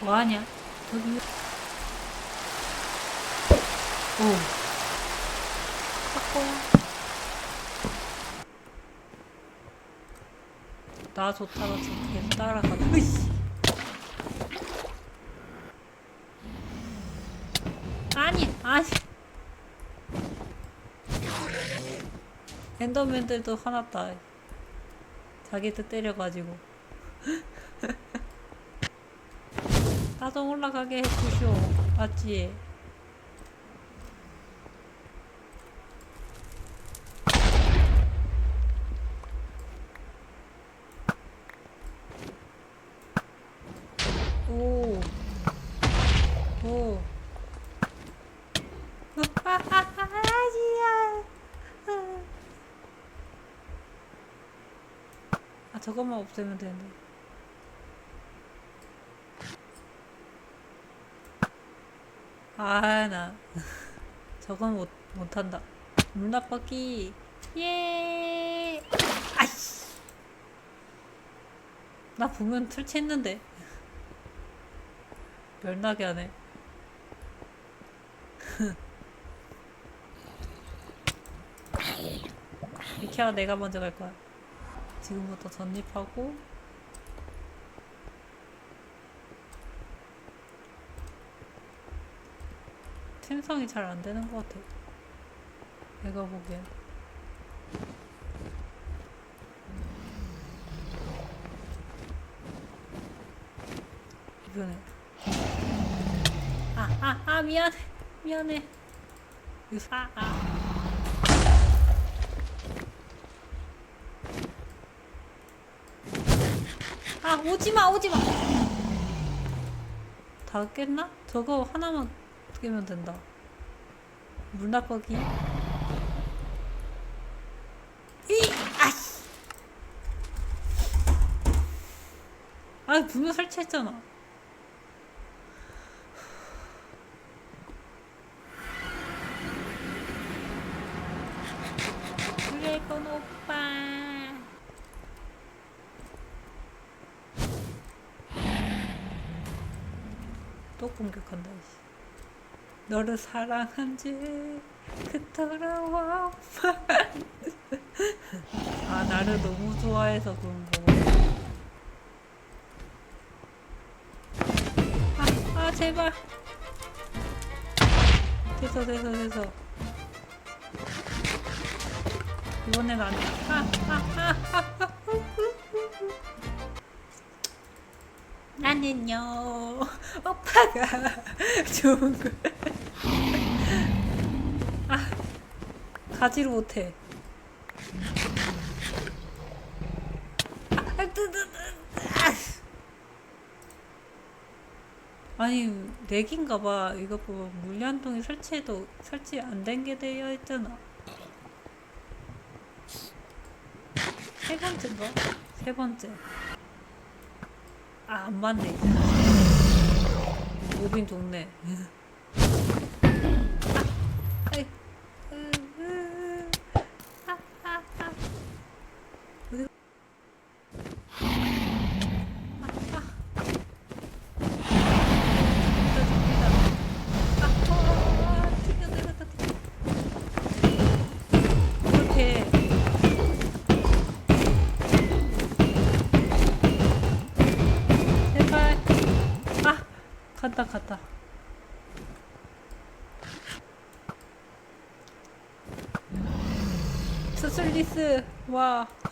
뭐하냐? 저기. 오. 바꿔야. 나 좋다가 저 계속 따라가자. 으이씨. 아니, 아니. 엔더맨들도 화났다. 자기들 때려가지고. 나좀 올라가게 해주쇼. 맞지? 아, 저것만 없애면 되는데. 아, 나. 저건 못, 못한다. 물납박기. 예. 아이씨. 나 보면 틀치했는데. 멸나게 하네. 이케아 내가 먼저 갈 거야. 지금부터 전립하고 팀성이 잘 안 되는 것 같아. 내가 보기엔. 이번에. 아, 아, 아, 미안해. 미안해. 아, 아. 아, 오지마, 오지마. 다 깼나? 저거 하나만 깨면 된다. 물납박이. 이, 아씨. 아, 분명 설치했잖아. 드래곤 오빠. 또 공격한다. 이씨. 너를 사랑한 지 그토록 아 나를 너무 좋아해서 그런 거. 아, 아 제발. 됐어 됐어 됐어. 이번엔 안 돼. 아, 아, 아, 아, 아. 나는요 오빠가 좋은 걸. 가지를 못해. 아니 렉인가 봐. 이거 뭐 물량통이 설치해도 설치 안 된 게 되어 있잖아. 세 번째인가? 세 번째. 아, 안 맞네. 오빈 동네. 아, 아이, 으, 으, 아, 아, 아. 어디- 아, 아. 됐다, 됐다. 아, 어, 어, 어, 튕겨 내렸다, 튕겨. 이렇게. 제발. 아, 갔다, 갔다. 수술리스, 와.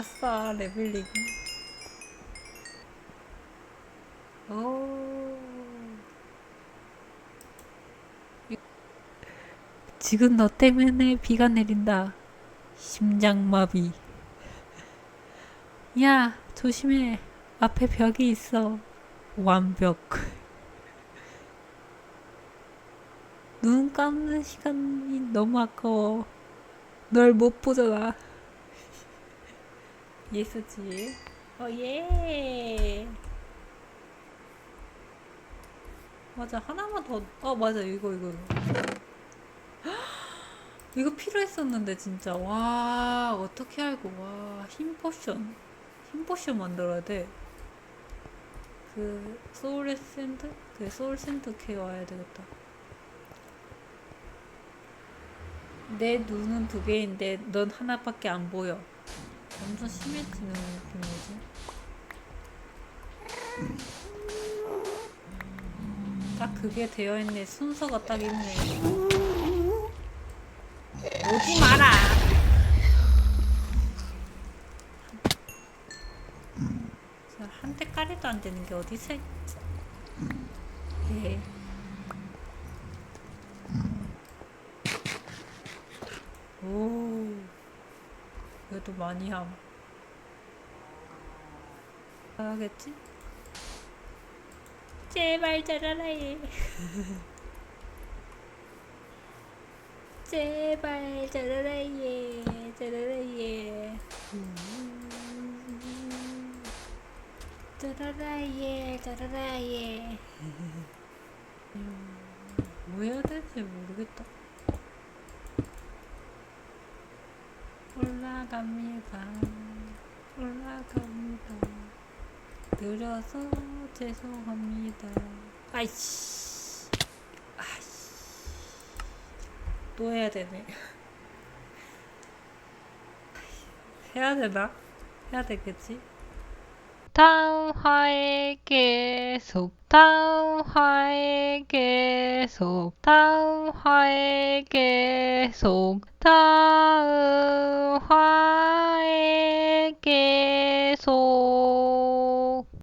아싸 레벨링. 오. 지금 너 때문에 비가 내린다. 심장마비. 야 조심해. 앞에 벽이 있어. 완벽. 눈 감는 시간이 너무 아까워. 널 못 보잖아. 예스지. 어, 예. 맞아, 하나만 더. 어, 맞아, 이거, 이거. 이거 필요했었는데, 진짜. 와, 어떻게 알고. 와, 힘 포션. 힘 포션 만들어야 돼. 그, 소울 샌드? 그, 소울 샌드 캐 와야 되겠다. 내 눈은 두 개인데 넌 하나밖에 안 보여. 완전 심해지는 느낌이지. 딱 그게 되어 있네. 순서가 딱 있네. 오지 마라. 한 대까리도 안 되는 게 어디서? 예. 오, 그래도 많이 함. 하겠지? 제발 잘하라 얘. 제발 잘하라 얘. 잘하라 얘. 잘하라 얘. 잘하라 얘. 뭐 해야 될지 모르겠다. 올라갑니다. 올라갑니다. 느려서 죄송합니다. 아이씨. 아이씨. 또 해야 되네. 해야 되나? 해야 되겠지? 탕화에게 속탕화에게 속탕화에게 속탕화에게 속